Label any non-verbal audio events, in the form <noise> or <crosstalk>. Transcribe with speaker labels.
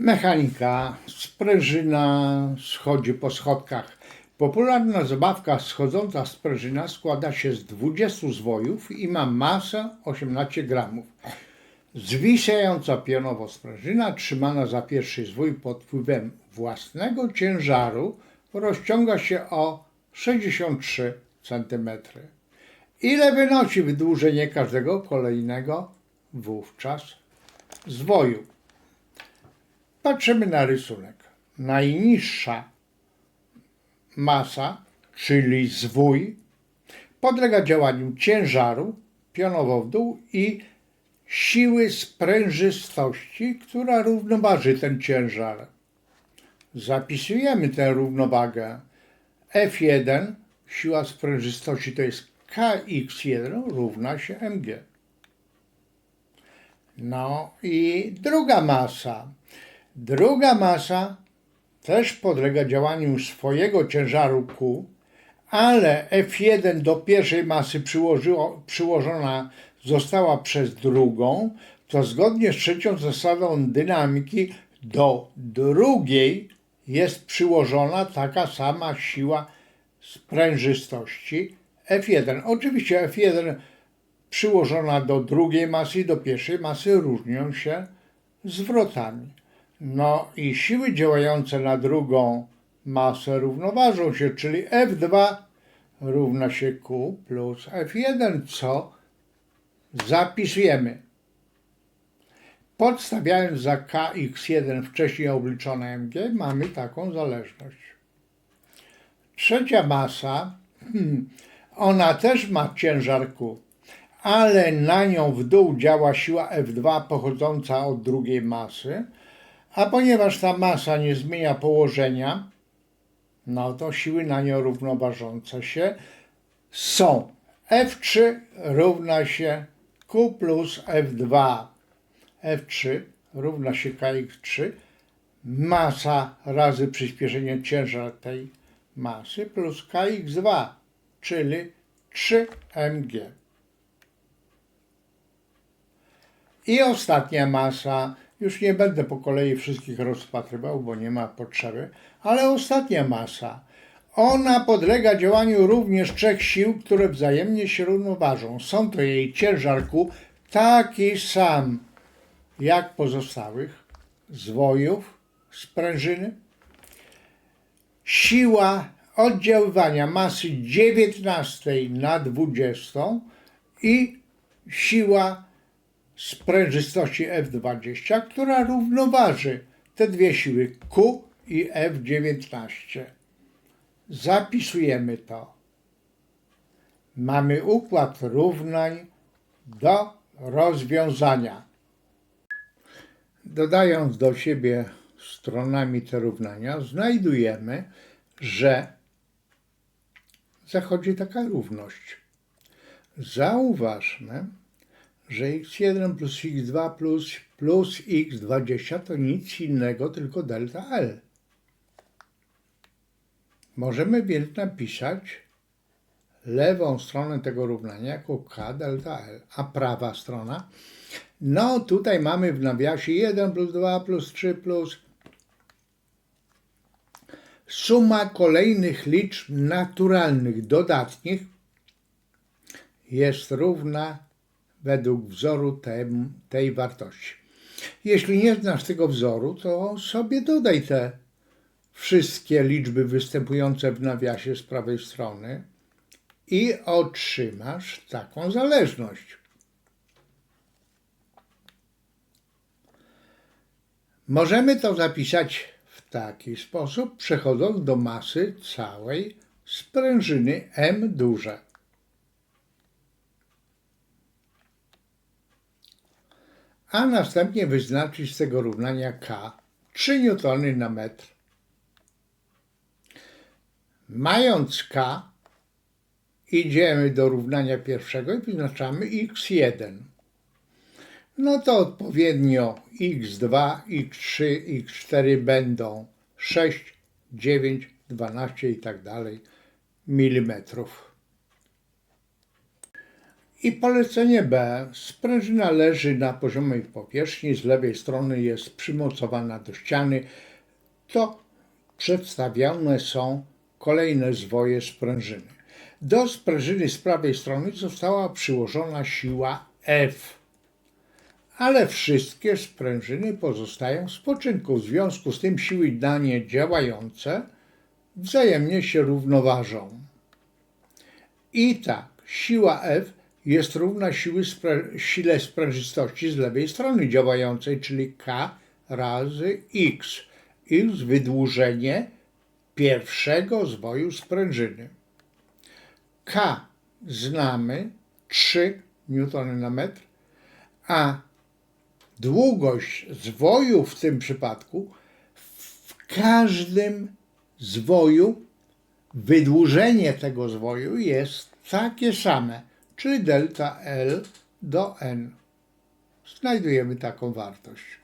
Speaker 1: Mechanika, sprężyna schodzi po schodkach. Popularna zabawka schodząca sprężyna składa się z 20 zwojów i ma masę 18 gramów. Zwisająca pionowo sprężyna, trzymana za pierwszy zwój pod wpływem własnego ciężaru, rozciąga się o 63 cm. Ile wynosi wydłużenie każdego kolejnego wówczas zwoju? Patrzymy na rysunek. Najniższa masa, czyli zwój, podlega działaniu ciężaru pionowo w dół i siły sprężystości, która równoważy ten ciężar. Zapisujemy tę równowagę. F1, siła sprężystości to jest Kx1 równa się mg. No i druga masa. Druga masa też podlega działaniu swojego ciężaru Q, ale F1 do pierwszej masy przyłożona została przez drugą, to zgodnie z trzecią zasadą dynamiki do drugiej jest przyłożona taka sama siła sprężystości F1. Oczywiście F1 przyłożona do drugiej masy i do pierwszej masy różnią się zwrotami. No i siły działające na drugą masę równoważą się, czyli F2 równa się Q plus F1, co zapisujemy. Podstawiając za Kx1 wcześniej obliczone mg, mamy taką zależność. Trzecia masa, <clears throat> ona też ma ciężar Q, ale na nią w dół działa siła F2 pochodząca od drugiej masy, a ponieważ ta masa nie zmienia położenia, no to siły na nią równoważące się są. F3 równa się Q plus F2. F3 równa się Kx3. Masa razy przyspieszenie ciężar tej masy plus Kx2, czyli 3mg. I ostatnia masa, już nie będę po kolei wszystkich rozpatrywał, bo nie ma potrzeby, ale ostatnia masa. Ona podlega działaniu również trzech sił, które wzajemnie się równoważą. Są to jej ciężar Q, taki sam jak pozostałych zwojów sprężyny. Siła oddziaływania masy 19 na 20 i siła sprężystości F20, która równoważy te dwie siły Q i F19. Zapisujemy to. Mamy układ równań do rozwiązania. Dodając do siebie stronami te równania, znajdujemy, że zachodzi taka równość. Zauważmy, że x1 plus x2 plus, plus x20 to nic innego, tylko delta L. Możemy więc napisać lewą stronę tego równania jako k delta L, a prawa strona, no tutaj mamy w nawiasie 1 plus 2 plus 3 plus suma kolejnych liczb naturalnych dodatnich jest równa według wzoru tej wartości. Jeśli nie znasz tego wzoru, to sobie dodaj te wszystkie liczby występujące w nawiasie z prawej strony i otrzymasz taką zależność. Możemy to zapisać w taki sposób, przechodząc do masy całej sprężyny M duże. A następnie wyznaczyć z tego równania K 3 newtony na metr. Mając K, idziemy do równania pierwszego i wyznaczamy x1. No to odpowiednio x2, x3, x4 będą 6, 9, 12 i tak dalej milimetrów. I polecenie B. Sprężyna leży na poziomej powierzchni, z lewej strony jest przymocowana do ściany. To przedstawione są kolejne zwoje sprężyny. Do sprężyny z prawej strony została przyłożona siła F, ale wszystkie sprężyny pozostają w spoczynku. W związku z tym siły na nie działające wzajemnie się równoważą. I tak, siła F jest równa siły spra- sile sprężystości z lewej strony działającej, czyli K razy X. X wydłużenie pierwszego zwoju sprężyny. K znamy 3 newtony na metr, a długość zwoju w tym przypadku w każdym zwoju wydłużenie tego zwoju jest takie same, czyli delta L do N. Znajdujemy taką wartość.